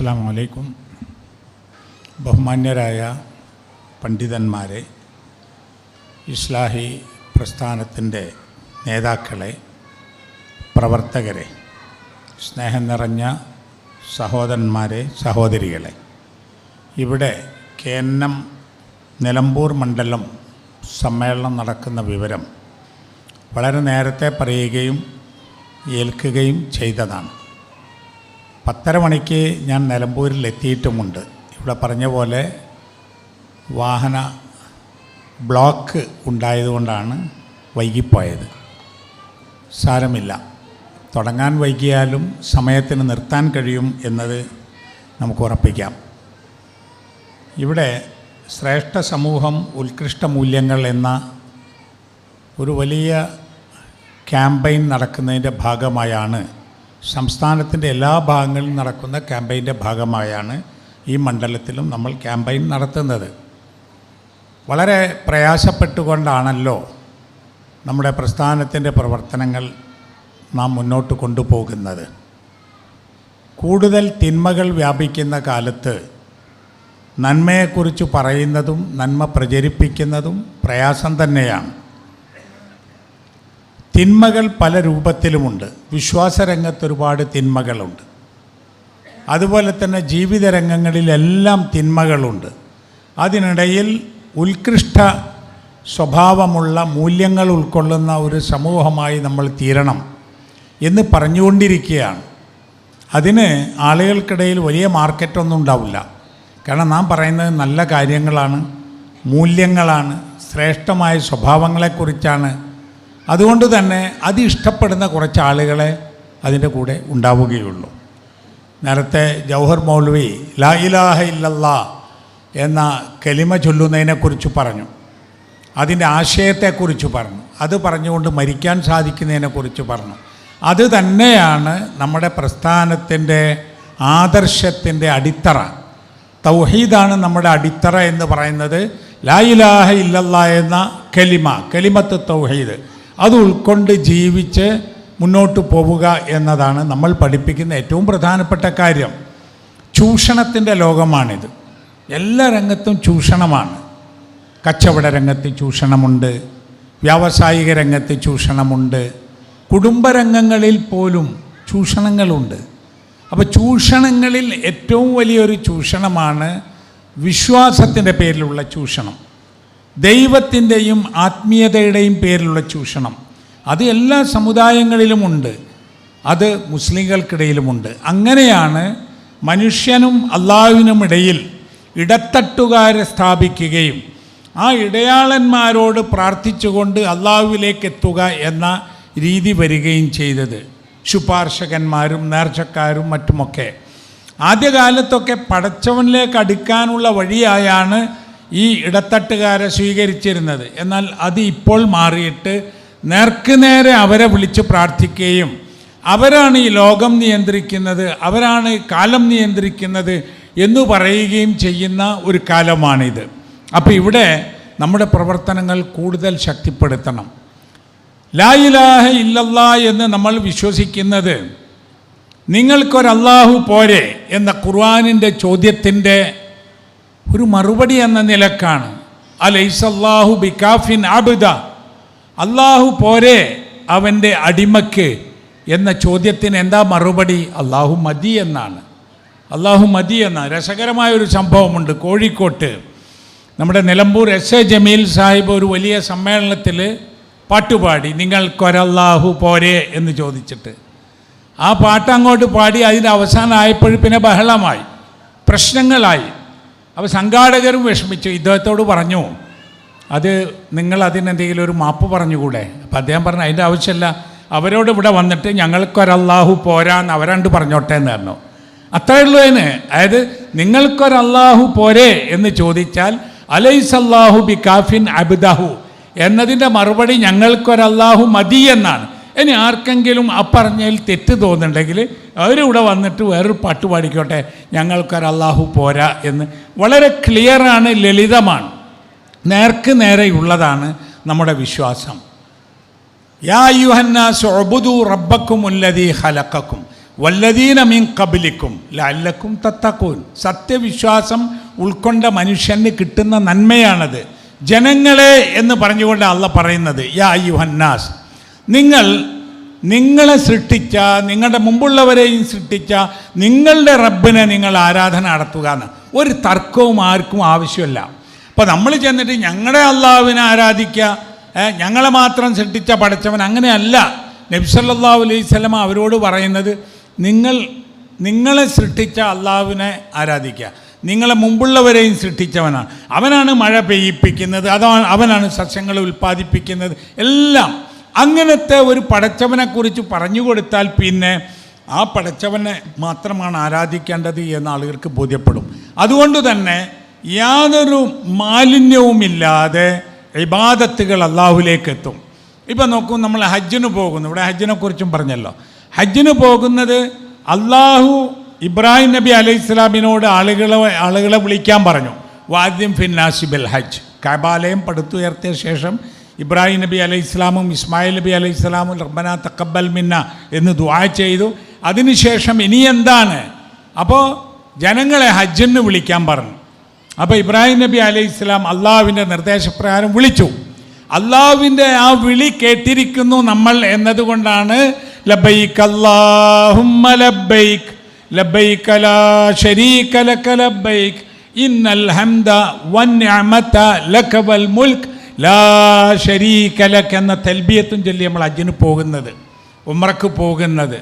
അസ്സാം വലൈക്കും ബഹുമാന്യരായ പണ്ഡിതന്മാരെ ഇസ്ലാഹി പ്രസ്ഥാനത്തിന്റെ നേതാക്കളെ പ്രവർത്തകരെ സ്നേഹം നിറഞ്ഞ സഹോദരന്മാരെ സഹോദരികളെ ഇവിടെ കെ എൻ എം നിലമ്പൂർ മണ്ഡലം സമ്മേളനം നടക്കുന്ന വിവരം വളരെ നേരത്തെ പറയുകയും ഏൽക്കുകയും ചെയ്തതാണ്. പത്തര മണിക്ക് ഞാൻ നിലമ്പൂരിൽ എത്തിയിട്ടുമുണ്ട് ഇവിടെ പറഞ്ഞ പോലെ വാഹന ബ്ലോക്ക് ഉണ്ടായതുകൊണ്ടാണ് വൈകിപ്പോയത്. സാരമില്ല. തുടങ്ങാൻ വൈകിയാലും സമയത്തിന് നിർത്താൻ കഴിയും എന്നത് നമുക്ക് ഉറപ്പിക്കാം. ഇവിടെ ശ്രേഷ്ഠ സമൂഹം ഉത്കൃഷ്ട മൂല്യങ്ങൾ എന്ന ഒരു വലിയ ക്യാമ്പയിൻ നടക്കുന്നതിന്റെ ഭാഗമായാണ് സംസ്ഥാനത്തിന്റെ എല്ലാ ഭാഗങ്ങളിലും നടക്കുന്ന ക്യാമ്പയിന്റെ ഭാഗമായാണ് ഈ മണ്ഡലത്തിലും നമ്മൾ ക്യാമ്പയിൻ നടത്തുന്നത്. വളരെ പ്രയാസപ്പെട്ടുകൊണ്ടാണല്ലോ നമ്മുടെ പ്രസ്ഥാനത്തിന്റെ പ്രവർത്തനങ്ങൾ നാം മുന്നോട്ട് കൊണ്ടുപോകുന്നത്. കൂടുതൽ തിന്മകൾ വ്യാപിക്കുന്ന കാലത്ത് നന്മയെക്കുറിച്ച് പറയുന്നതും നന്മ പ്രചരിപ്പിക്കുന്നതും പ്രയാസം തന്നെയാണ്. തിന്മകൾ പല രൂപത്തിലുമുണ്ട്. വിശ്വാസരംഗത്ത് ഒരുപാട് തിന്മകളുണ്ട്. അതുപോലെ തന്നെ ജീവിത രംഗങ്ങളിലെല്ലാം തിന്മകളുണ്ട്. അതിനിടയിൽ ഉത്കൃഷ്ട സ്വഭാവമുള്ള മൂല്യങ്ങൾ ഉൾക്കൊള്ളുന്ന ഒരു സമൂഹമായി നമ്മൾ തീരണം എന്ന് പറഞ്ഞുകൊണ്ടിരിക്കുകയാണ്. അതിന് ആളുകൾക്കിടയിൽ വലിയ മാർക്കറ്റൊന്നും ഉണ്ടാവില്ല. കാരണം നാം പറയുന്നത് നല്ല കാര്യങ്ങളാണ് മൂല്യങ്ങളാണ് ശ്രേഷ്ഠമായ സ്വഭാവങ്ങളെക്കുറിച്ചാണ് അതുകൊണ്ട് തന്നെ അത് ഇഷ്ടപ്പെടുന്ന കുറച്ച് ആളുകളെ അതിന്റെ കൂടെ ഉണ്ടാവുകയുള്ളൂ. നേരത്തെ ജൗഹർ മൗലവി ലാ ഇലാഹ ഇല്ലല്ലാ എന്ന കലിമ ചൊല്ലുന്നതിനെക്കുറിച്ച് പറഞ്ഞു. അതിന്റെ ആശയത്തെക്കുറിച്ച് പറഞ്ഞു. അത് പറഞ്ഞുകൊണ്ട് മരിക്കാൻ സാധിക്കുന്നതിനെക്കുറിച്ച് പറഞ്ഞു. അത് തന്നെയാണ് നമ്മുടെ പ്രസ്ഥാനത്തിന്റെ ആദർശത്തിന്റെ അടിത്തറ. തൗഹീദാണ് നമ്മുടെ അടിത്തറ എന്ന് പറയുന്നത് ലായിലാഹ ഇല്ലല്ല എന്ന കലിമ കലിമത്ത് തൗഹീദ്. അത് ഉൾക്കൊണ്ട് ജീവിച്ച് മുന്നോട്ട് പോവുക എന്നതാണ് നമ്മൾ പഠിപ്പിക്കുന്ന ഏറ്റവും പ്രധാനപ്പെട്ട കാര്യം. ചൂഷണത്തിന്റെ ലോകമാണിത്. എല്ലാ രംഗത്തും ചൂഷണമാണ്. കച്ചവട രംഗത്ത് ചൂഷണമുണ്ട്. വ്യാവസായിക രംഗത്ത് ചൂഷണമുണ്ട്. കുടുംബരംഗങ്ങളിൽ പോലും ചൂഷണങ്ങളുണ്ട്. അപ്പോൾ ചൂഷണങ്ങളിൽ ഏറ്റവും വലിയൊരു ചൂഷണമാണ് വിശ്വാസത്തിന്റെ പേരിലുള്ള ചൂഷണം. ദൈവത്തിന്റെയും ആത്മീയതയുടെയും പേരിലുള്ള ചൂഷണം. അത് എല്ലാ സമുദായങ്ങളിലുമുണ്ട്. അത് മുസ്ലിങ്ങൾക്കിടയിലുമുണ്ട്. അങ്ങനെയാണ് മനുഷ്യനും അള്ളാഹുവിനുമിടയിൽ ഇടത്തട്ടുകാരെ സ്ഥാപിക്കുകയും ആ ഇടയാളന്മാരോട് പ്രാർത്ഥിച്ചുകൊണ്ട് അള്ളാഹുവിലേക്ക് എത്തുക എന്ന രീതി വരികയും ചെയ്തത്. ശുപാർശകന്മാരും നേർച്ചക്കാരും മറ്റുമൊക്കെ. ആദ്യകാലത്തൊക്കെ പടച്ചവനിലേക്ക് അടുക്കാനുള്ള വഴിയായാണ് ഈ ഇടത്തട്ടുകാരെ സ്വീകരിച്ചിരുന്നത്. എന്നാൽ അത് ഇപ്പോൾ മാറിയിട്ട് നേർക്ക് നേരെ അവരെ വിളിച്ച് പ്രാർത്ഥിക്കുകയും അവരാണ് ഈ ലോകം നിയന്ത്രിക്കുന്നത് അവരാണ് കാലം നിയന്ത്രിക്കുന്നത് എന്ന് പറയുകയും ചെയ്യുന്ന ഒരു കാലമാണിത്. അപ്പോൾ ഇവിടെ നമ്മുടെ പ്രവർത്തനങ്ങൾ കൂടുതൽ ശക്തിപ്പെടുത്തണം. ലായിലാഹ ഇല്ലല്ലാ എന്ന് നമ്മൾ വിശ്വസിക്കുന്നത് നിങ്ങൾക്കൊരല്ലാഹു പോരെ എന്ന ഖുർആാനിന്റെ ചോദ്യത്തിന്റെ ഒരു മറുപടി എന്ന നിലക്കാണ്. അലൈസല്ലാഹു ബിക്കാഫിൻ ആബിദ അള്ളാഹു പോരെ അവന്റെ അടിമക്ക് എന്ന ചോദ്യത്തിന് എന്താ മറുപടി? അള്ളാഹു മതി എന്നാണ്. അള്ളാഹു മതി എന്ന രസകരമായ ഒരു സംഭവമുണ്ട് കോഴിക്കോട്ട്. നമ്മുടെ നിലമ്പൂർ എസ് എ ജമീൽ സാഹിബ് ഒരു വലിയ സമ്മേളനത്തിൽ പാട്ടുപാടി നിങ്ങൾക്കൊരല്ലാഹു പോരെ എന്ന് ചോദിച്ചിട്ട്. ആ പാട്ട് അങ്ങോട്ട് പാടി അതിന്റെ അവസാനമായപ്പോൾ പിന്നെ ബഹളമായി. പ്രശ്നങ്ങളായി. അപ്പോൾ സംഘാടകരും വിഷമിച്ചു. ഇദ്ദേഹത്തോട് പറഞ്ഞു അത് നിങ്ങൾ അതിനെന്തെങ്കിലും ഒരു മാപ്പ് പറഞ്ഞുകൂടെ? അപ്പം അദ്ദേഹം പറഞ്ഞു അതിന്റെ ആവശ്യമില്ല. അവരോട് ഇവിടെ വന്നിട്ട് ഞങ്ങൾക്കൊരല്ലാഹു പോരാന്ന് അവരണ്ട് പറഞ്ഞോട്ടെ എന്ന് പറഞ്ഞു. അത്രേ ഉള്ളൂ അതിന്. അതായത് നിങ്ങൾക്കൊരല്ലാഹു പോരെ എന്ന് ചോദിച്ചാൽ അലൈസല്ലാഹു ബി കാഫിൻ അബിദാഹു എന്നതിന്റെ മറുപടി ഞങ്ങൾക്കൊരല്ലാഹു മതി എന്നാണ്. ഇനി ആർക്കെങ്കിലും അപ്പറഞ്ഞതിൽ തെറ്റ് തോന്നുന്നുണ്ടെങ്കിൽ അവരിവിടെ വന്നിട്ട് വേറൊരു പാട്ട് പാടിക്കോട്ടെ? ഞങ്ങൾക്കൊരു അള്ളാഹു പോരാ എന്ന്. വളരെ ക്ലിയറാണ് ലളിതമാണ്. നേർക്ക് നേരെയുള്ളതാണ് നമ്മുടെ വിശ്വാസം. യാ യുഹന്നാസ് സൊബുദു റബ്ബക്കും ഉല്ലതി ഹലക്കക്കും വല്ലദീന മീൻ കബിലിക്കും ലല്ലക്കും തത്തക്കൂൻ സത്യവിശ്വാസം ഉൾക്കൊണ്ട മനുഷ്യന് കിട്ടുന്ന നന്മയാണത്. ജനങ്ങളെ എന്ന് പറഞ്ഞുകൊണ്ട് അള്ള പറയുന്നത്. യാ യുഹന്നാസ് നിങ്ങൾ നിങ്ങളെ സൃഷ്ടിച്ച നിങ്ങളുടെ മുമ്പുള്ളവരെയും സൃഷ്ടിച്ച നിങ്ങളുടെ റബ്ബിനെ നിങ്ങൾ ആരാധന നടത്തുക എന്ന്. ഒരു തർക്കവും ആർക്കും ആവശ്യമല്ല. അപ്പോൾ നമ്മൾ ചെന്നിട്ട് ഞങ്ങളുടെ അള്ളാഹുവിനെ ആരാധിക്കുക ഞങ്ങളെ മാത്രം സൃഷ്ടിച്ച പഠിച്ചവൻ അങ്ങനെയല്ല. നബ്സല്ലാ അലൈഹി സ്വലമ അവരോട് പറയുന്നത് നിങ്ങൾ നിങ്ങളെ സൃഷ്ടിച്ച അള്ളാഹുവിനെ ആരാധിക്കുക. നിങ്ങളെ മുമ്പുള്ളവരെയും സൃഷ്ടിച്ചവനാണ്. അവനാണ് മഴ പെയ്യിപ്പിക്കുന്നത് അതാണ് അവനാണ് സസ്യങ്ങൾ ഉൽപ്പാദിപ്പിക്കുന്നത് എല്ലാം. അങ്ങനത്തെ ഒരു പടച്ചവനെക്കുറിച്ച് പറഞ്ഞു കൊടുത്താൽ പിന്നെ ആ പടച്ചവനെ മാത്രമാണ് ആരാധിക്കേണ്ടത് എന്ന് ആളുകൾക്ക് ബോധ്യപ്പെടും. അതുകൊണ്ട് തന്നെ യാതൊരു മാലിന്യവുമില്ലാതെ ഇബാദത്തുകൾ അള്ളാഹുലേക്ക് എത്തും ഇപ്പം നോക്കൂ നമ്മൾ ഹജ്ജിന് പോകുന്നു. ഇവിടെ ഹജ്ജിനെക്കുറിച്ചും പറഞ്ഞല്ലോ. ഹജ്ജിന് പോകുന്നത് അള്ളാഹു ഇബ്രാഹിം നബി അലൈഹി ഇസ്ലാമിനോട് ആളുകളെ ആളുകളെ വിളിക്കാൻ പറഞ്ഞു. വാദ്യം ഫിന്നാസിബിൽ ഹജ്ജ്. കബാലയം പടുത്തുയർത്തിയ ശേഷം ഇബ്രാഹിം നബി അലൈഹി ഇസ്ലാമും ഇസ്മായിൽ നബി അലൈഹി ഇസ്ലാമും റബ്ബന തക്കബൽ മിന്ന എന്ന് ദുആ ചെയ്തു. അതിനുശേഷം ഇനി എന്താണ്? അപ്പോൾ ജനങ്ങളെ ഹജ്ജിന് വിളിക്കാൻ പറഞ്ഞു. അപ്പോൾ ഇബ്രാഹിം നബി അലൈഹി ഇസ്ലാം അള്ളാഹുവിന്റെ നിർദ്ദേശപ്രകാരം വിളിച്ചു. അള്ളാഹുവിന്റെ ആ വിളി കേട്ടിരിക്കുന്നു നമ്മൾ എന്നതുകൊണ്ടാണ് ലബൈക്ക് അല്ലാഹുമ്മ ലബൈക്ക് ലബൈക്ക് ലാ ശരീക ലക ലബൈക്ക് ഇന്നൽ ഹംദ വന്നിഅമത ലക വൽ മുൽക്ക് ലാ ശരീക ലക എന്ന തെൽബിയത്തും ചൊല്ലി നമ്മൾ അജിന് പോകുന്നത് ഉമ്രക്ക് പോകുന്നത്.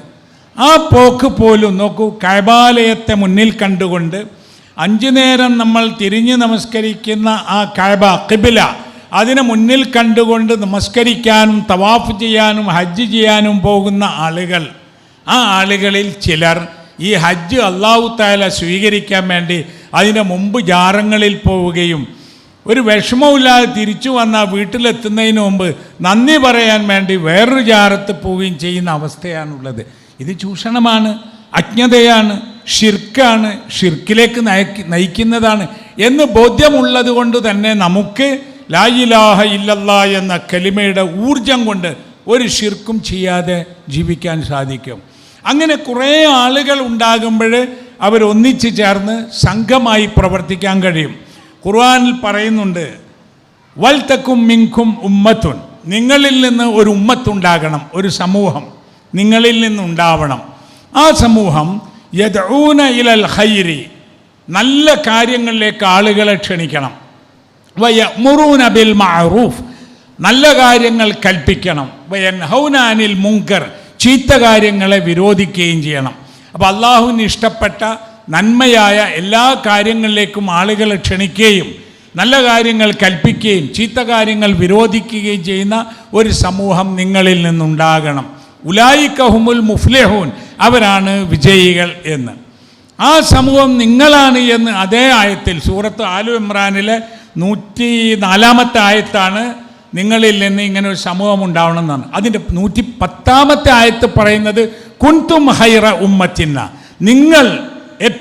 ആ പോക്ക് പോലും നോക്കൂ കഴബാലയത്തെ മുന്നിൽ കണ്ടുകൊണ്ട് അഞ്ചു നേരം നമ്മൾ തിരിഞ്ഞ് നമസ്കരിക്കുന്ന ആ കഴബ കിബില അതിനെ മുന്നിൽ കണ്ടുകൊണ്ട് നമസ്കരിക്കാനും തവാഫ് ചെയ്യാനും ഹജ്ജ് ചെയ്യാനും പോകുന്ന ആളുകൾ. ആ ആളുകളിൽ ചിലർ ഈ ഹജ്ജ് അള്ളാഹു താല സ്വീകരിക്കാൻ വേണ്ടി അതിന്റെ മുമ്പ് ജാറങ്ങളിൽ പോവുകയും ഒരു വിഷമവുമില്ലാതെ തിരിച്ചു വന്ന വീട്ടിലെത്തുന്നതിന് മുമ്പ് നന്ദി പറയാൻ വേണ്ടി വേറൊരു ജാരത്ത് പോവുകയും ചെയ്യുന്ന അവസ്ഥയാണുള്ളത്. ഇത് ചൂഷണമാണ് അജ്ഞതയാണ് ഷിർക്കാണ് ഷിർക്കിലേക്ക് നയിക്ക് നയിക്കുന്നതാണ് എന്ന് ബോധ്യമുള്ളത് കൊണ്ട് തന്നെ നമുക്ക് ലായിലാഹ ഇല്ലല്ല എന്ന കലിമയുടെ ഊർജം കൊണ്ട് ഒരു ഷിർക്കും ചെയ്യാതെ ജീവിക്കാൻ സാധിക്കും. അങ്ങനെ കുറേ ആളുകൾ ഉണ്ടാകുമ്പോൾ അവരൊന്നിച്ചു ചേർന്ന് സംഘമായി പ്രവർത്തിക്കാൻ കഴിയും. ഖുർആനിൽ പറയുന്നുണ്ട് വൽത്തക്കും മിങ്കും ഉമ്മത്തുൻ. നിങ്ങളിൽ നിന്ന് ഒരു ഉമ്മത്തുണ്ടാകണം ഒരു സമൂഹം നിങ്ങളിൽ നിന്നുണ്ടാവണം ആ സമൂഹം യദഊന ഇലൽ ഹൈരി നല്ല കാര്യങ്ങളിലേക്ക് ആളുകളെ ക്ഷണിക്കണം. വയമുറൂന ബിൽ മഅറൂഫ് നല്ല കാര്യങ്ങൾ കൽപ്പിക്കണം. വയൻ അനിൽ മുങ്കർ ചീത്ത കാര്യങ്ങളെ വിരോധിക്കുകയും ചെയ്യണം. അപ്പോൾ അള്ളാഹുവിന് ഇഷ്ടപ്പെട്ട നന്മയായ എല്ലാ കാര്യങ്ങളിലേക്കും ആളുകളെ ക്ഷണിക്കുകയും നല്ല കാര്യങ്ങൾ കൽപ്പിക്കുകയും ചീത്ത കാര്യങ്ങൾ വിരോധിക്കുകയും ചെയ്യുന്ന ഒരു സമൂഹം നിങ്ങളിൽ നിന്നുണ്ടാകണം. ഉലായിക്കഹുമുൽ മുഫ്ലിഹൂൻ. അവരാണ് വിജയികൾ എന്ന്. ആ സമൂഹം നിങ്ങളാണ് എന്ന് അതേ ആയത്തിൽ സൂറത്ത് ആലു ഇമ്രാനിലെ നൂറ്റി നാലാമത്തെ ആയത്താണ് നിങ്ങളിൽ നിന്ന് ഇങ്ങനെ ഒരു സമൂഹം ഉണ്ടാവണം എന്നാണ്. അതിന്റെ നൂറ്റി പത്താമത്തെ ആയത്ത് പറയുന്നത് കുൻതും ഹൈറ ഉമ്മത്തിന്ന. നിങ്ങൾ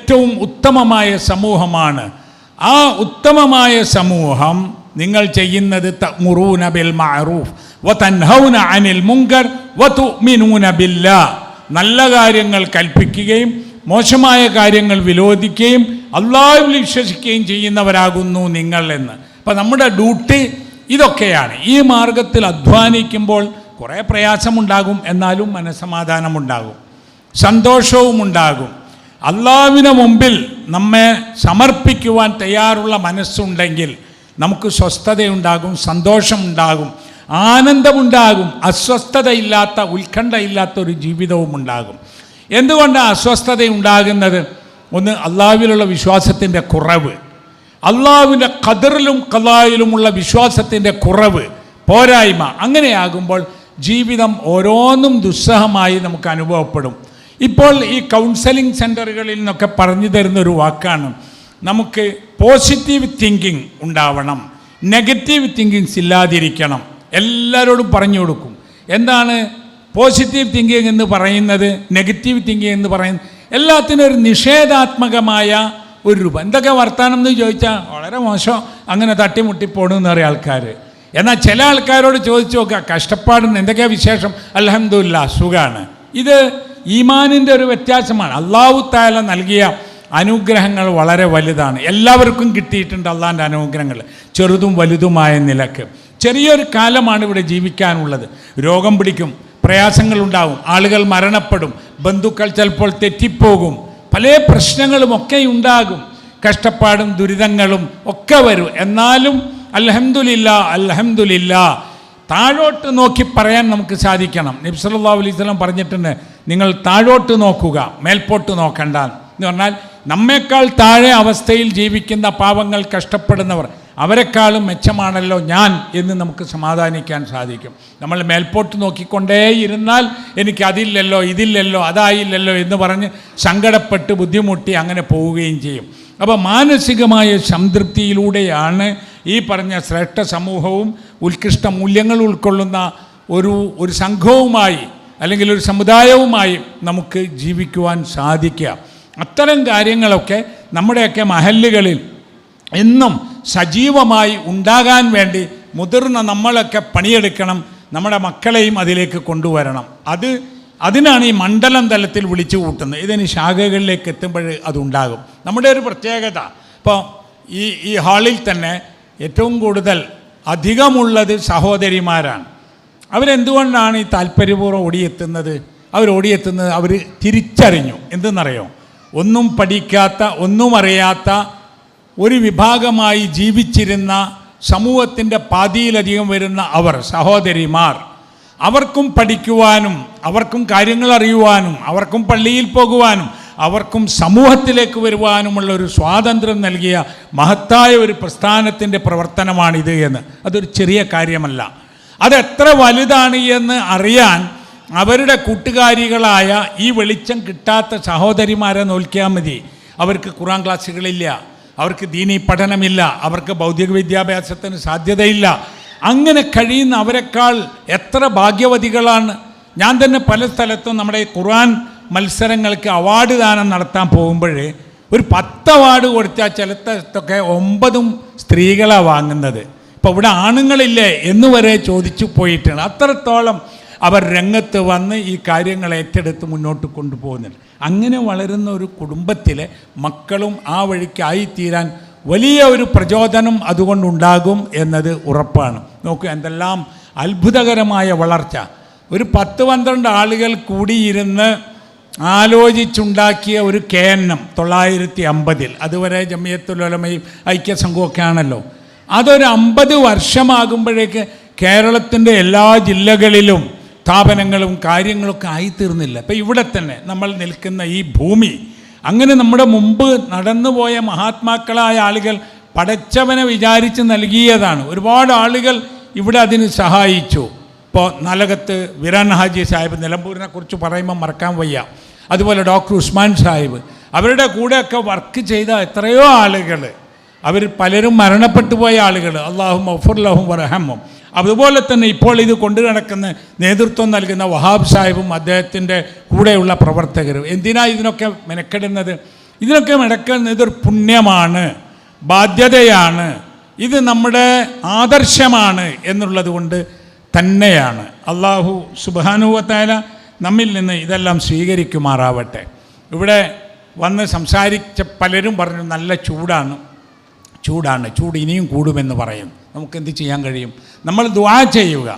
ഏറ്റവും ഉത്തമമായ സമൂഹമാണ്. ആ ഉത്തമമായ സമൂഹം നിങ്ങൾ ചെയ്യുന്നത് ബിൽ മഅറൂഫ് അനിൽ മുങ്കർ നല്ല കാര്യങ്ങൾ കൽപ്പിക്കുകയും മോശമായ കാര്യങ്ങൾ വിരോധിക്കുകയും അള്ളാഹുവിൽ വിശ്വസിക്കുകയും ചെയ്യുന്നവരാകുന്നു നിങ്ങൾ എന്ന്. അപ്പം നമ്മുടെ ഡ്യൂട്ടി ഇതൊക്കെയാണ്. ഈ മാർഗത്തിൽ അധ്വാനിക്കുമ്പോൾ കുറേ പ്രയാസമുണ്ടാകും എന്നാലും മനസ്സമാധാനമുണ്ടാകും. സന്തോഷവും ഉണ്ടാകും അള്ളാവിന് മുമ്പിൽ നമ്മെ സമർപ്പിക്കുവാൻ തയ്യാറുള്ള മനസ്സുണ്ടെങ്കിൽ നമുക്ക് സ്വസ്ഥതയുണ്ടാകും സന്തോഷമുണ്ടാകും ആനന്ദമുണ്ടാകും അസ്വസ്ഥതയില്ലാത്ത ഉത്കണ്ഠയില്ലാത്ത ഒരു ജീവിതവും ഉണ്ടാകും എന്തുകൊണ്ടാണ് അസ്വസ്ഥത ഉണ്ടാകുന്നത് ഒന്ന് അള്ളാവിലുള്ള വിശ്വാസത്തിന്റെ കുറവ്. അള്ളാവിന്റെ കതിറിലും കലായിലുമുള്ള വിശ്വാസത്തിന്റെ കുറവ് പോരായ്മ. അങ്ങനെയാകുമ്പോൾ ജീവിതം ഓരോന്നും ദുസ്സഹമായി നമുക്ക് അനുഭവപ്പെടും. ഇപ്പോൾ ഈ കൗൺസലിംഗ് സെന്ററുകളിൽ നിന്നൊക്കെ പറഞ്ഞു തരുന്ന ഒരു വാക്കാണ്. നമുക്ക് പോസിറ്റീവ് തിങ്കിങ് ഉണ്ടാവണം. നെഗറ്റീവ് തിങ്കിങ്സ് ഇല്ലാതിരിക്കണം. എല്ലാവരോടും പറഞ്ഞു കൊടുക്കും. എന്താണ്? പോസിറ്റീവ് തിങ്കിങ് എന്ന് പറയുന്നത് നെഗറ്റീവ് തിങ്കിങ് എന്ന് പറയുന്നത് എല്ലാത്തിനും ഒരു നിഷേധാത്മകമായ ഒരു രൂപം. എന്തൊക്കെ വർത്തമാനം എന്ന് ചോദിച്ചാൽ വളരെ മോശം. അങ്ങനെ തട്ടിമുട്ടിപ്പോണെന്ന് പറയുന്ന പറയും ആൾക്കാർ എന്നാൽ ചില ആൾക്കാരോട് ചോദിച്ചു നോക്കുക കഷ്ടപ്പാടുന്ന എന്തൊക്കെയാണ് വിശേഷം? അലഹമില്ല സുഖമാണ് ഇത് ഈമാനിന്റെ ഒരു വ്യത്യാസമാണ്. അള്ളാഹു താല നൽകിയ അനുഗ്രഹങ്ങൾ വളരെ വലുതാണ്. എല്ലാവർക്കും കിട്ടിയിട്ടുണ്ട് അള്ളാഹിന്റെ അനുഗ്രഹങ്ങൾ. ചെറുതും വലുതുമായ നിലയ്ക്ക്. ചെറിയൊരു കാലമാണ് ഇവിടെ ജീവിക്കാനുള്ളത്. രോഗം പിടിക്കും പ്രയാസങ്ങളുണ്ടാവും ആളുകൾ മരണപ്പെടും ബന്ധുക്കൾ ചിലപ്പോൾ തെറ്റിപ്പോകും പല പ്രശ്നങ്ങളും ഒക്കെ ഉണ്ടാകും കഷ്ടപ്പാടും ദുരിതങ്ങളും ഒക്കെ വരും. എന്നാലും അലഹമുല്ല അലഹമുല്ല താഴോട്ട് നോക്കി പറയാൻ നമുക്ക് സാധിക്കണം. നബ്സല്ലാ അലൈഹി സ്വലം പറഞ്ഞിട്ടുണ്ട് നിങ്ങൾ താഴോട്ട് നോക്കുക മേൽപോട്ട് നോക്കണ്ട എന്ന് പറഞ്ഞാൽ നമ്മേക്കാൾ താഴെ അവസ്ഥയിൽ ജീവിക്കുന്ന പാവങ്ങൾ കഷ്ടപ്പെടുന്നവർ അവരെക്കാളും മെച്ചമാണല്ലോ ഞാൻ എന്ന് നമുക്ക് സമാധാനിക്കാൻ സാധിക്കും. നമ്മൾ മേൽപോട്ട് നോക്കിക്കൊണ്ടേയിരുന്നാൽ എനിക്ക് അതില്ലല്ലോ ഇതില്ലല്ലോ അതായില്ലല്ലോ എന്ന് പറഞ്ഞ് സങ്കടപ്പെട്ട് ബുദ്ധിമുട്ടി അങ്ങനെ പോവുകയും ചെയ്യും. അപ്പോൾ മാനസികമായ സംതൃപ്തിയിലൂടെയാണ് ഈ പറഞ്ഞ ശ്രേഷ്ഠ സമൂഹവും ഉത്കൃഷ്ട മൂല്യങ്ങൾ ഉൾക്കൊള്ളുന്ന ഒരു ഒരു സംഘവുമായി അല്ലെങ്കിൽ ഒരു സമുദായവുമായി നമുക്ക് ജീവിക്കുവാൻ സാധിക്കുക. അത്തരം കാര്യങ്ങളൊക്കെ നമ്മുടെയൊക്കെ മഹല്ലുകളിൽ എന്നും സജീവമായി ഉണ്ടാകാൻ വേണ്ടി മുതിർന്ന നമ്മളൊക്കെ പണിയെടുക്കണം നമ്മുടെ മക്കളെയും അതിലേക്ക് കൊണ്ടുവരണം. അത് അതിനാണ് ഈ മണ്ഡലം തലത്തിൽ വിളിച്ചു കൂട്ടുന്നത്. ഇതിന് ശാഖകളിലേക്ക് എത്തുമ്പോൾ അതുണ്ടാകും നമ്മുടെ ഒരു പ്രത്യേകത ഇപ്പോൾ ഈ ഈ ഹാളിൽ തന്നെ ഏറ്റവും കൂടുതൽ അധികമുള്ളത് സഹോദരിമാരാണ്. അവരെന്തുകൊണ്ടാണ് ഈ താല്പര്യപൂർവം ഓടിയെത്തുന്നത്? അവർ ഓടിയെത്തുന്നത് അവർ തിരിച്ചറിഞ്ഞു. എന്തെന്നറിയോ? ഒന്നും പഠിക്കാത്ത ഒന്നും അറിയാത്ത ഒരു വിഭാഗമായി ജീവിച്ചിരുന്ന സമൂഹത്തിന്റെ പാതിയിലധികം വരുന്ന അവർ സഹോദരിമാർ അവർക്കും പഠിക്കുവാനും അവർക്കും കാര്യങ്ങൾ അറിയുവാനും അവർക്കും പള്ളിയിൽ പോകുവാനും അവർക്കും സമൂഹത്തിലേക്ക് വരുവാനുമുള്ള ഒരു സ്വാതന്ത്ര്യം നൽകിയ മഹത്തായ ഒരു പ്രസ്ഥാനത്തിന്റെ പ്രവർത്തനമാണിത് എന്ന്. അതൊരു ചെറിയ കാര്യമല്ല. അതെത്ര വലുതാണ് എന്ന് അറിയാൻ അവരുടെ കൂട്ടുകാരികളായ ഈ വെളിച്ചം കിട്ടാത്ത സഹോദരിമാരെ നോക്കിയാൽ മതി. അവർക്ക് ഖുറാൻ ക്ലാസ്സുകളില്ല. അവർക്ക് ദീനി പഠനമില്ല. അവർക്ക് ഭൗതിക വിദ്യാഭ്യാസത്തിന് സാധ്യതയില്ല. അങ്ങനെ കഴിയുന്ന അവരെക്കാൾ എത്ര ഭാഗ്യവതികളാണ്. ഞാൻ തന്നെ പല സ്ഥലത്തും നമ്മുടെ ഖുർആൻ മത്സരങ്ങൾക്ക് അവാർഡ് ദാനം നടത്താൻ പോകുമ്പോൾ ഒരു പത്ത് അവാർഡ് കൊടുത്താൽ ചില സ്ഥലത്തൊക്കെ ഒമ്പതും സ്ത്രീകളാണ് വാങ്ങുന്നത്. ഇപ്പോൾ ഇവിടെ ആണുങ്ങളില്ലേ എന്ന് വരെ ചോദിച്ചു പോയിട്ടുണ്ട് അത്രത്തോളം അവർ രംഗത്ത് വന്ന് ഈ കാര്യങ്ങൾ ഏറ്റെടുത്ത് മുന്നോട്ട് കൊണ്ടുപോകുന്നുണ്ട് അങ്ങനെ വളരുന്ന ഒരു കുടുംബത്തിലെ മക്കളും ആ വഴിക്കായിത്തീരാൻ വലിയ ഒരു പ്രചോദനം അതുകൊണ്ടുണ്ടാകും എന്നത് ഉറപ്പാണ്. നോക്കൂ എന്തെല്ലാം അത്ഭുതകരമായ വളർച്ച. ഒരു പത്ത് പന്ത്രണ്ട് ആളുകൾ കൂടിയിരുന്ന് ആലോചിച്ചുണ്ടാക്കിയ ഒരു കേന്നം തൊള്ളായിരത്തി അമ്പതിൽ. അതുവരെ ജമിയത്തുലമയും ഐക്യസംഘമൊക്കെ ആണല്ലോ. അതൊരു അമ്പത് വർഷമാകുമ്പോഴേക്ക് കേരളത്തിന്റെ എല്ലാ ജില്ലകളിലും സ്ഥാപനങ്ങളും കാര്യങ്ങളൊക്കെ ആയിത്തീർന്നില്ല. ഇപ്പം ഇവിടെ തന്നെ നമ്മൾ നിൽക്കുന്ന ഈ ഭൂമി അങ്ങനെ നമ്മുടെ മുമ്പ് നടന്നുപോയ മഹാത്മാക്കളായ ആളുകൾ പടച്ചവനെ വിചാരിച്ച് നൽകിയതാണ്. ഒരുപാട് ആളുകൾ ഇവിടെ അതിന് സഹായിച്ചു. ഇപ്പോൾ നലകത്ത് വിരാൻ ഹാജി സാഹിബ് നിലമ്പൂരിനെ കുറിച്ച് പറയുമ്പോൾ മറക്കാൻ വയ്യ. അതുപോലെ ഡോക്ടർ ഉസ്മാൻ സാഹിബ് അവരുടെ കൂടെയൊക്കെ വർക്ക് ചെയ്ത എത്രയോ ആളുകൾ അവർ പലരും മരണപ്പെട്ടു പോയ ആളുകൾ. അള്ളാഹു മഫുർലഹും വറഹമ്മും അതുപോലെ തന്നെ ഇപ്പോൾ ഇത് കൊണ്ടു നടക്കുന്ന നേതൃത്വം നൽകുന്ന വഹാബ് സാഹിബും അദ്ദേഹത്തിന്റെ കൂടെയുള്ള പ്രവർത്തകരും. എന്തിനാ ഇതിനൊക്കെ മെനക്കെടുന്നത്? ഇതിനൊക്കെ മെനക്കെടുന്നത് ഒരു പുണ്യമാണ് ബാധ്യതയാണ് ഇത് നമ്മുടെ ആദർശമാണ് എന്നുള്ളത് കൊണ്ട് തന്നെയാണ്. അള്ളാഹു സുബാനുവത്തായ നമ്മിൽ നിന്ന് ഇതെല്ലാം സ്വീകരിക്കുമാറാവട്ടെ. ഇവിടെ വന്ന് സംസാരിച്ച പലരും പറഞ്ഞു നല്ല ചൂടാണ്. ചൂടാണ് ചൂട് ഇനിയും കൂടുമെന്ന് പറയും നമുക്ക് എന്ത് ചെയ്യാൻ കഴിയും നമ്മൾ ദുആ ചെയ്യുക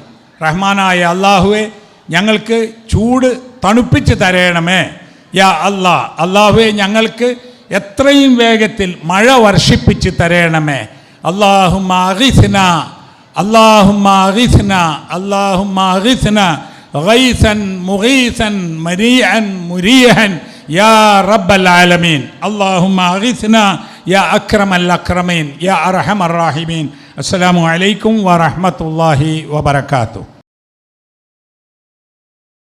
റഹ്മാനായ അള്ളാഹുവെ ഞങ്ങൾക്ക് ചൂട് തണുപ്പിച്ച് തരയണമേ യാ അല്ലാ അള്ളാഹുവെ ഞങ്ങൾക്ക് എത്രയും വേഗത്തിൽ മഴ വർഷിപ്പിച്ച് തരയണമേ അള്ളാഹുമ്മ അഗിസ്ന അള്ളാഹുമ്മ അഗിസ്ന അള്ളാഹുമ്മ അഗിസ്ന غيثا مغيثا مريئا مريحا يا رب العالمين اللهم اغثنا യാ അക്രം അൽ അക്രമീൻ യാ അർഹം അറാഹിമീൻ അസ്സാം വലൈക്കും വറഹമത്തല്ലാഹി വബർക്കാത്തു